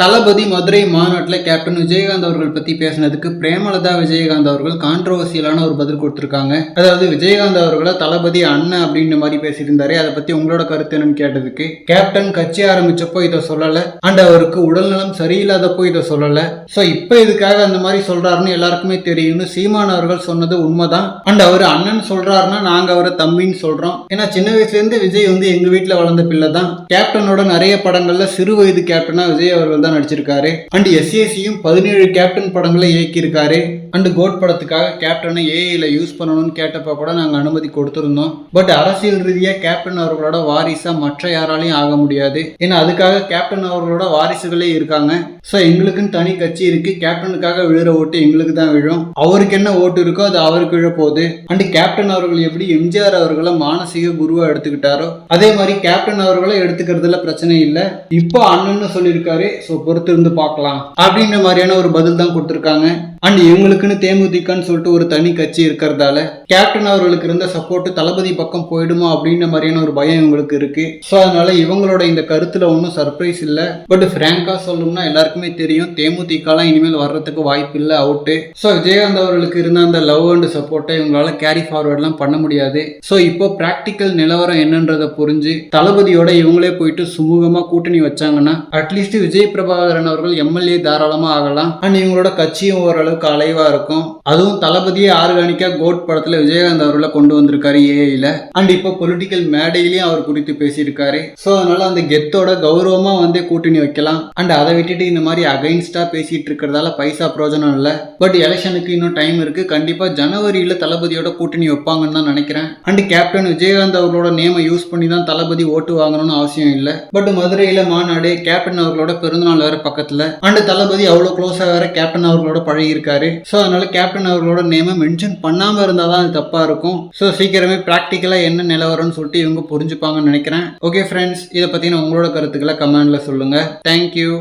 தளபதி மதுரை மாநாட்டில் கேப்டன் விஜயகாந்த் அவர்கள் பத்தி பேசினதுக்கு பிரேமலதா விஜயகாந்த் அவர்கள் கான்ட்ரவர்சியலான ஒரு பதில் கொடுத்துருக்காங்க. அதாவது விஜயகாந்த் அவர்களை தளபதி அண்ணன் அப்படின்ற மாதிரி பேசியிருந்தாரு அதை பத்தி உங்களோட கருத்து என்னன்னு கேட்டதுக்கு. கேப்டன் கட்சி ஆரம்பிச்சப்போ இதை சொல்லல. அண்ட் அவருக்கு உடல்நலம் சரியில்லாதப்போ இதை சொல்லல. ஸோ இப்போ இதுக்காக அந்த மாதிரி சொல்றாருன்னு எல்லாருக்குமே தெரியும்னு சீமான் அவர்கள் சொன்னது உண்மைதான். அண்ட் அவர் அண்ணன் சொல்றாருன்னா நாங்க அவரை தம்பின்னு சொல்றோம். ஏன்னா சின்ன வயசுல இருந்து விஜய் வந்து எங்க வீட்டில் வளர்ந்த பிள்ளை தான். கேப்டனோட நிறைய படங்கள்ல சிறு வயது கேப்டனா விஜய் அவர்கள் தான் நடிச்சிருக்காரு. அண்ட் எஸ்ஏசியும் பதினேழு கேப்டன் படங்களை இயக்கியிருக்காரு. அண்ட் கோட் படத்துக்காக கேப்டனை ஏஐல யூஸ் பண்ணணும்னு கேட்டப்ப கூட நாங்கள் அனுமதி கொடுத்துருந்தோம். பட் அரசியல் ரீதியாக கேப்டன் அவர்களோட வாரிசாக மற்ற யாராலையும் ஆக முடியாது. ஏன்னா அதுக்காக கேப்டன் அவர்களோட வாரிசுகளே இருக்காங்க. ஸோ எங்களுக்குன்னு தனி கட்சி இருக்கு. கேப்டனுக்காக விழுற ஓட்டு எங்களுக்கு தான் விழும். அவருக்கு என்ன ஓட்டு இருக்கோ அது அவருக்கு விழ போகுது. அண்ட் கேப்டன் அவர்கள் எப்படி எம்ஜிஆர் அவர்களை மானசீக குருவாக எடுத்துக்கிட்டாரோ அதே மாதிரி கேப்டன் அவர்களை எடுத்துக்கிறதுல பிரச்சனை இல்லை. இப்போ அண்ணன்னு சொல்லியிருக்காரு. ஸோ பொறுத்து இருந்து பார்க்கலாம். அப்படின்ற மாதிரியான ஒரு பதில் தான் கொடுத்துருக்காங்க. அண்ட் இவங்களுக்குன்னு தேமுதிகன்னு சொல்லிட்டு ஒரு தனி கட்சி இருக்கிறதால கேப்டன் அவர்களுக்கு இருந்த சப்போர்ட் தளபதி பக்கம் போயிடுமா அப்படின்ற மாதிரியான ஒரு பயம் இவங்களுக்கு இருக்கு. ஸோ அதனால இவங்களோட இந்த கருத்துல ஒன்றும் சர்ப்ரைஸ் இல்லை. பட் ஃப்ராங்கா சொல்லணும்னா எல்லாருக்குமே தெரியும் தேமுதிகலாம் இனிமேல் வர்றதுக்கு வாய்ப்பு இல்லை அவுட்டு ஸோ விஜயகாந்த் அவர்களுக்கு இருந்த அந்த லவ் அண்ட் சப்போர்ட்டை இவங்களால கேரி ஃபார்வர்ட்லாம் பண்ண முடியாது. ஸோ இப்போ ப்ராக்டிக்கல் நிலவரம் என்னன்றதை புரிஞ்சு தளபதியோட இவங்களே போயிட்டு சுமூகமாக கூட்டணி வச்சாங்கன்னா அட்லீஸ்ட் விஜய் பிரபாகரன் அவர்கள் எம்எல்ஏ தாராளமாக ஆகலாம். அண்ட் இவங்களோட கட்சியும் ஓரளவுக்கு அலைவா இருக்கும். அதுவும் தளபதியே ஆர்கானிக்கா கோட் படத்துல விஜயகாந்த் அவர்களை கொண்டு வந்திருக்காரு ஏஐல அண்ட் இப்போ பொலிட்டிக்கல் மேடையிலையும் அவர் குறித்து பேசியிருக்காரு. ஸோ அதனால அந்த கெத்தோட கௌரவமா வந்து கூட்டணி வைக்கலாம். அண்ட் அதை விட்டுட்டு இந்த மாதிரி அகைன்ஸ்டா பேசிட்டு இருக்கிறதால பைசா பிரயோஜனம் இல்லை. பட் எலெக்ஷனுக்கு இன்னும் டைம் இருக்கு. கண்டிப்பா ஜனவரியில தளபதியோட கூட்டணி வைப்பாங்கன்னு தான் நினைக்கிறேன். அண்ட் கேப்டன் விஜயகாந்த் அவர்களோட நேமை யூஸ் பண்ணி தான் தளபதி ஓட்டு வாங்கணும்னு அவசியம் இல்லை. பட் மதுரையில மாநாடு கேப்டன் அவர்களோட பிறந்தநாள் வேற பக்கத்துல. அண்ட் தளபதி அவ்வளோ க்ளோஸா வேற கேப்டன் அவர்களோட பழகி இருக்காரு ஸோ அதனால கேப்டன் அவர்களோட நேமை மென்ஷன் பண்ணாம இருந்தால் தான் அது தப்பா இருக்கும். ஸோ சீக்கிரமே ப்ராக்டிக்கலா என்ன நிலவரம்னு சொல்லிட்டு இவங்க புரிஞ்சுப்பாங்கன்னு நினைக்கிறேன். ஓகே ஃப்ரெண்ட்ஸ் இதை பத்தின உங்களோட கருத்துக்களை கமெண்ட்ல சொல்லுங்க. தேங்க்யூ